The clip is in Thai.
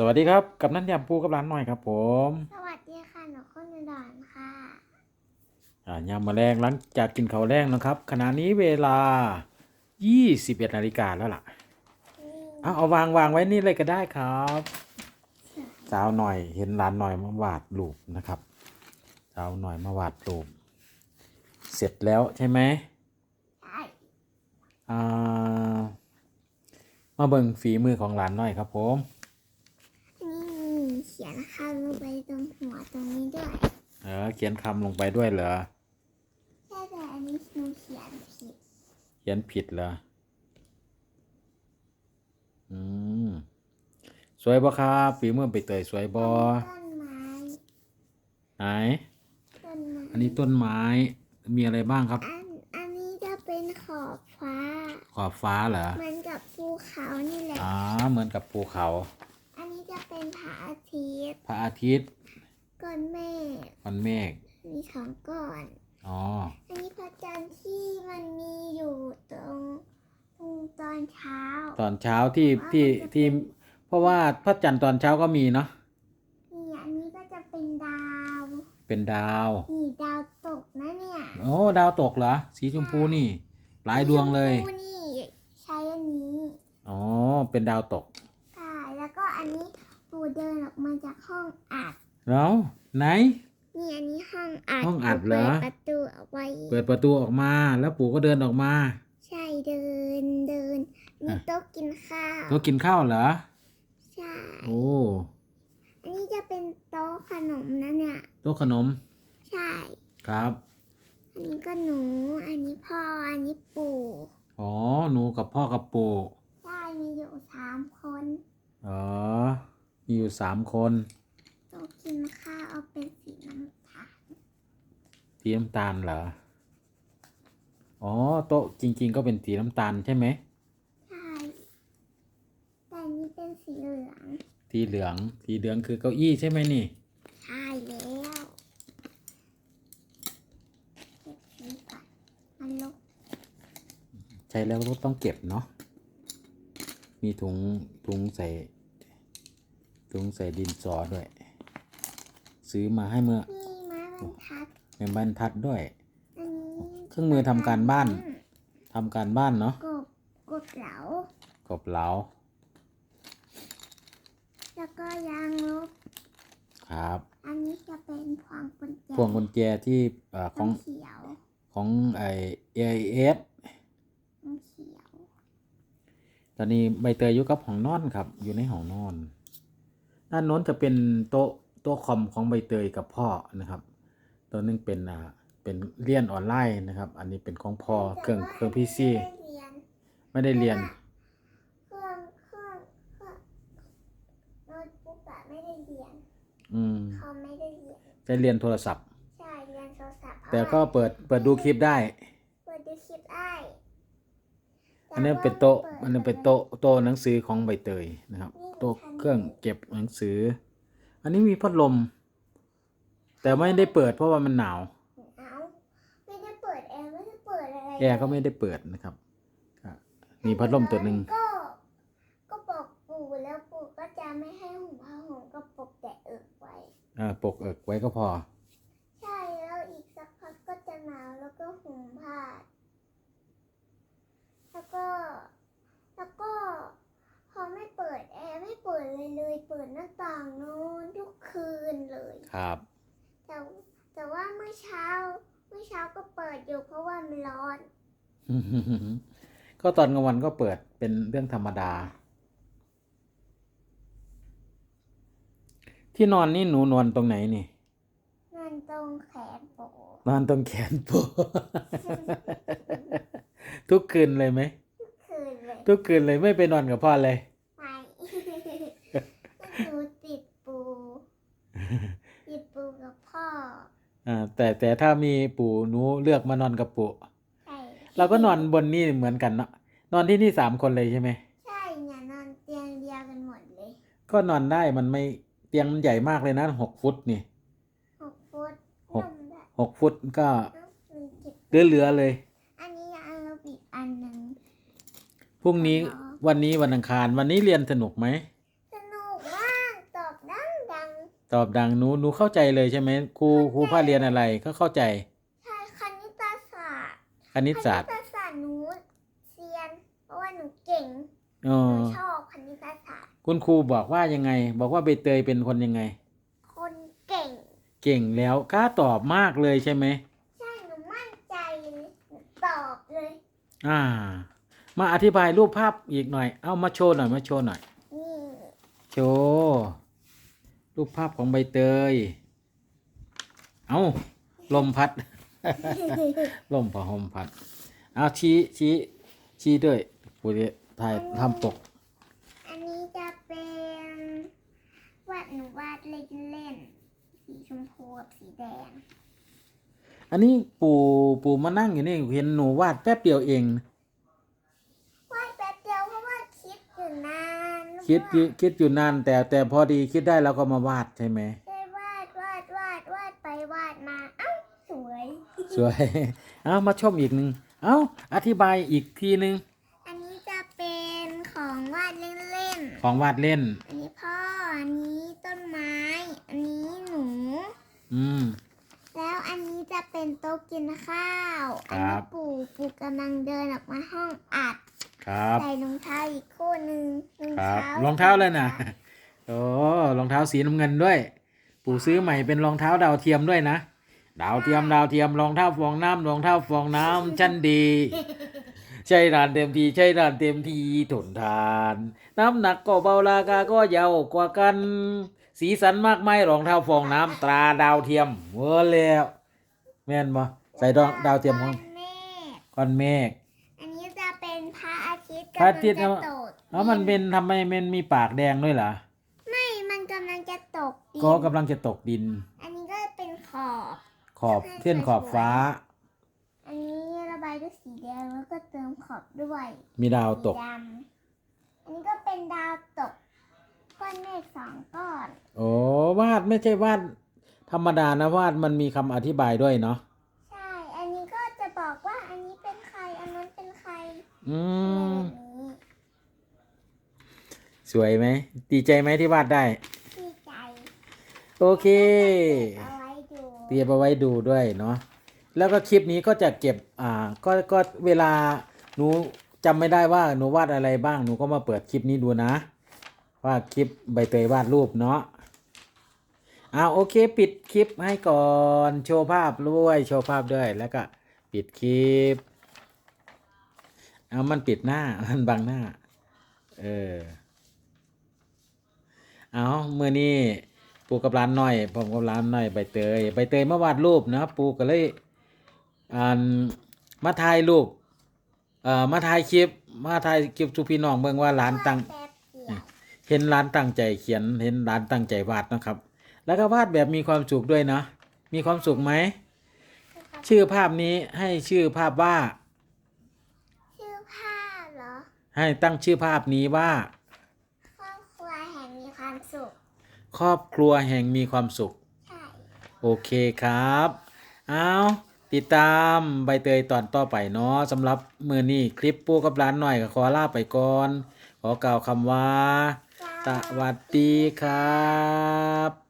สวัสดีครับ กับนันยำปูกับร้านหน่อยครับผม สวัสดีค่ะหนูคุณดอนค่ะอ่ายำมาแรงหลังจากกินข้าวแรงนะครับ ขณะนี้เวลา 21นาฬิกาแล้วล่ะนี่เอาเอาวางวางไว้นี่เลยก็ได้ครับสาวหน่อยเห็นร้านหน่อยมาวาดรูปนะครับสาวหน่อยมาวาดรูปเสร็จแล้วใช่ไหมใช่อ่ามาเบิ่งฝีมือของหลานหน่อยครับผมนี่เขี ยนคำลงไปตรงหัวตรงนี้ด้วยเออเขียนคำลงไปด้วยเหรอใช่แต่อันนี้หนูเขียนผิดเขียนผิดเหรออืมสวยบ่ครับฝีมือไปเตยสวยบ่ต้นไม้ไหนต้นไม้อันนี้ต้นไม้มีอะไรบ้างครับ อันอันนี้จะเป็นขอบฟ้า ขอบฟ้าเหรอเหมือนกับภูเขานี่แหละ อ๋อเหมือนกับภูเขา อันนี้จะเป็นพระอาทิ ตย์พระอาทิตย์ ก้อนเมฆวันเมฆมีสองก้อน อ๋อ อันนี้พระจันทร์ที่มันมีอยู่ตรงตรงตอนเช้า ตอนเช้าที่ที่ที่ เพราะว่าพระจันทร์ตอนเช้าก็มีเนาะนี่อันนี้ก็จะเป็นดาวเป็นดาวนี่ดาวตกนะเนี่ยโอ้ดาวตกเหรอสีชมพูนี่ หลายดวงเลยชมพูนี่ใช้อันนี้อ๋อเป็นดาวตกใช่แล้วก็อันนี้ ปูเดินออกมาจากห้องอัดแล้วไหน นี่อันนี้ห้องอัดห้องอัดเหรอ ปิประตูเอาไว้ เปิดประตูออกมาแล้วปู่ก็เดินออกมาใช่เดินเดินมีอะโต๊ะกินข้าวโต๊ะกินข้าวเหรอ ใช่ โอ้อันนี้จะเป็นโต๊ะขนมนะเนี่ย โต๊ะขนมใช่ ครับ อันนี้ก็หนู อันนี้พ่อ อันนี้ปู่อ๋อหนูกับพ่อกับปู่ ใช่มีอยู่สามคน อ๋อมี อยู่สามคนโต๊ะกินข้าวเอาเป็นสีน้ำตาลสีน้ำตาลเหรอ อ๋อ โต๊ะจริง ๆ ก็เป็นสีน้ำตาลใช่ไหมใช่แต่อันนี้เป็นสีเหลือง สีเหลือง สีเหลืองคือเก้าอี้ใช่ไหมนี่ ใช่แล้วเก็บนี้ก่อนมันลกใช้แล้วก็ต้องเก็บเนาะ มีถุงถุงใส่ ถุงใส่ดินสอด้วย ซื้อมาให้เมื่อนี่ไม้บรรทัดในบรรทัดด้วย อันนี้เครื่องมือทำการบ้านทำการบ้านเนาะกบกบเหลา กบเหลาแล้วก็ยางลบครับ อันนี้จะเป็นพวงกุญแจพวงกุญแจที่เอ่อของน้ำเขียวของไอเอสน้ำเขียว ตอนนี้ใบเตยอยู่กับห้องนอนครับ อยู่ในห้องนอน ด้านโน้นจะเป็นโต๊ะโต๊ะคอมของใบเตยกับพ่อนะครับ ตัวนึงเป็นอ่าเป็นเรียนออนไลน์นะครับ อันนี้เป็นของพ่อเครื่องเครื่องพีซีไม่ได้เรียนไม่ได้เรียนเครื่องเครื่องเครื่องโน้ตบุ๊กอะไม่ได้เรียนอืมเขาไม่ได้เรียนได้เรียนโทรศัพท์ ใช่เรียนโทรศัพท์แต่ก็เปิดเปิดดูคลิปได้ เปิดดูคลิปได้ อันนี้เป็นโต๊ะอันนี้เป็นโต๊ะโต๊ะหนังสือของใบเตยนะครับ โต๊ะเครื่องเก็บหนังสือ อันนี้มีพัดลม แต่ไม่ได้เปิดเพราะว่ามันหนาวเอาไม่ได้เปิดแอร์ไม่ได้เปิดอะไรแอร์ก็ไม่ได้เปิดนะครับอะมีพัดลมตัวหนึ่งก็ก็บอกปู่แล้วปู่ก็จะไม่ให้ห่มผ้าห่มก็ปกแต่เอิกไว้อ่าปกเอิกไว้ก็พอ ใช่แล้วอีกสักพักก็จะหนาวแล้วก็ห่มผ้า แล้วก็ แล้วก็ พอไม่เปิดแอร์ไม่เปิดเลยเลย เปิดหน้าต่างนอนทุกคืนเลย ครับ แต่แต่ว่าเมื่อเช้าเมื่อเช้าก็เปิดอยู่เพราะว่ามันร้อน ก็ตอนกลางวันก็เปิดเป็นเรื่องธรรมดา ที่นอนนี่หนูนอนตรงไหนนี่นอนตรงแขนโปะนอนตรงแขนโปะ ทุกคืนเลยไหมทุกคืนเลยทุกคืนเลยไม่ไปนอนกับพ่อเลย ไม่หนูติดปู ติดปูกับพ่อ อ่า แต่แต่ถ้ามีปู่หนูเลือกมานอนกับปู่ใช่เราก็นอนบนนี่เหมือนกันเนาะนอนที่นี่สามคนเลยใช่ไหมใช่เนี่ยนอนเตียงเดียวกันหมดเลยก็นอนได้มันไม่เตียงมันใหญ่มากเลยนะหกฟุตนี่หกฟุตหก นอนได้หกฟุตก็เอ้ามันเก็บเหลือๆเลย อันนี้อันลบอีกอันหนึ่ง พ รุ่งนี้อ๋อวันนี้วันอังคาร วันนี้เรียนสนุกไหม สนุกมากตอบดังหนูหนูเข้าใจเลยใช่ไหมครูครูพาเรียนอะไรก็เข้าใจใช่คณิตศาสตร์คณิตศาสตร์คณิตศาสตร์หนูเซียนเพราะว่าหนูเก่งอ๋อหนูชอบคณิตศาสตร์คุณครูบอกว่ายังไง บอกว่าใบเตยเป็นคนยังไง คนเก่ง เก่งแล้วกล้าตอบมากเลยใช่ไหมใช่หนูมั่นใจเลยหนูตอบเลย อ่า มาอธิบายรูปภาพอีกหน่อย เอามาโชว์หน่อยมาโชว์หน่อยนี่โชว์รูปภาพของใบเตย เอาลมพัด ลมผ่าห่มพัด เอาชี้ชี้ชี้ด้วยปูจะถ่ายทำปกอันนี้จะเป็นวาดหนูวาดเล่นๆสีชมพูกับสีแดง อันนี้ปู่ปู่มานั่งอยู่นี่เห็นหนูวาดแป๊บเดียวเอง วาดแป๊บเดียวเพราะว่าคิดอยู่นาน คิดอยู่คิดอยู่นานแต่แต่พอดีคิดได้แล้วก็มาวาดใช่ไหมได้วาดวาดวาดวาดไปวาดมาเอ้าสวยสวย เอามาชมอีกหนึ่งเอาอธิบายอีกทีหนึ่งอันนี้จะเป็นของวาดเล่นของวาดเล่น ๆอันนี้พ่ออันนี้ต้นไม้ อันนี้หนู อืม แล้วอันนี้จะเป็นโต๊ะกินข้าวครัอันี้บ ปู่ปู่กำลังเดินออกมาห้องอัด ครับ ใส่รองเท้าอีกคู่หนึ่งรองครับเท้ารองเท้าเลยนะโอ้รองเท้าสีน้ำเงินด้วย ปู่ซื้อใหม่เป็นรองเท้าดาวเทียมด้วยนะ ดาวเทียมดาวเทียมรองเท้าฟองน้ำรองเท้าฟองน้ำชั้นดี ใช่รานเต็มทีใช่รานเต็มทีทนทาน น้ำหนักก็เบาราคาก็เยาวกว่ากัน สีสันมากมายรองเท้าฟองน้ำตราดาวเทียมเวอร์แล้วแม่นบ่ใส่ดองดาวเทียมของก้อนเมฆ พระอาทิตย์กำลังเอาจะตกแล้วมันเป็นทำไมมันมีปากแดงด้วยล่ะไม่มันกำลังจะตกดินก็กำลังจะตกดิน อันนี้ก็เป็นขอบขอบเส้นขอบฟ้า อันนี้ระบายด้วยสีแดงแล้วก็เติมขอบด้วยมีดาวตก สีดำอันนี้ก็เป็นดาวตกก้อนเมฆสองก้อน โอ้วาดไม่ใช่วาด ธรรมดานะวาดมันมีคำอธิบายด้วยเนาะใช่ อันนี้ก็จะบอกว่าอันนี้เป็นใคร อันนั้นเป็นใคร อืมแบบนี้ สวยไหมดีใจไหมที่วาดได้ที่ใจโอเค เอาไว้ดูเตรียมเอาไว้ดูด้วยเนาะ แล้วก็คลิปนี้ก็จะเก็บ อ่า ก็ ก็เวลาหนูจำไม่ได้ว่าหนูวาดอะไรบ้าง หนูก็มาเปิดคลิปนี้ดูนะ ว่าคลิปใบเตยวาดรูปเนาะอ่าโอเค ปิดคลิปให้ก่อน โชว์ภาพด้วย โชว์ภาพด้วย แล้วก็ปิดคลิป เอามันปิดหน้า มันบังหน้า เออ เอาเมื่อนี้ปูกับร้านหน่อยผมกับร้านหน่อยใบเตยใบเตยมาวาดรูปนะปูก็เลยอ่านมาถ่ายรูปเอ่อมาถ่ายคลิปมาถ่ายคลิปทุกพี่น้องเบิ่งว่าร้านตั้งแป๊บเดียวเห็นร้านตั้งใจเขียนเห็นร้านตั้งใจวาดนะครับ แล้วก็วาดแบบมีความสุขด้วยนะมีความสุขไหมชื่อภาพนี้ให้ชื่อภาพว่า ชื่อผ้าเหรอให้ตั้งชื่อภาพนี้ว่า ครอบครัวแห่งมีความสุข ครอบครัวแห่งมีความสุขใช่โอเคครับเอาติดตามใบเตยตอนต่อไปเนาะสำหรับมือนี้คลิปปูกับร้านหน่อยก็ขอลาไปก่อน ขอกล่าวคำว่าสวัสดีครับ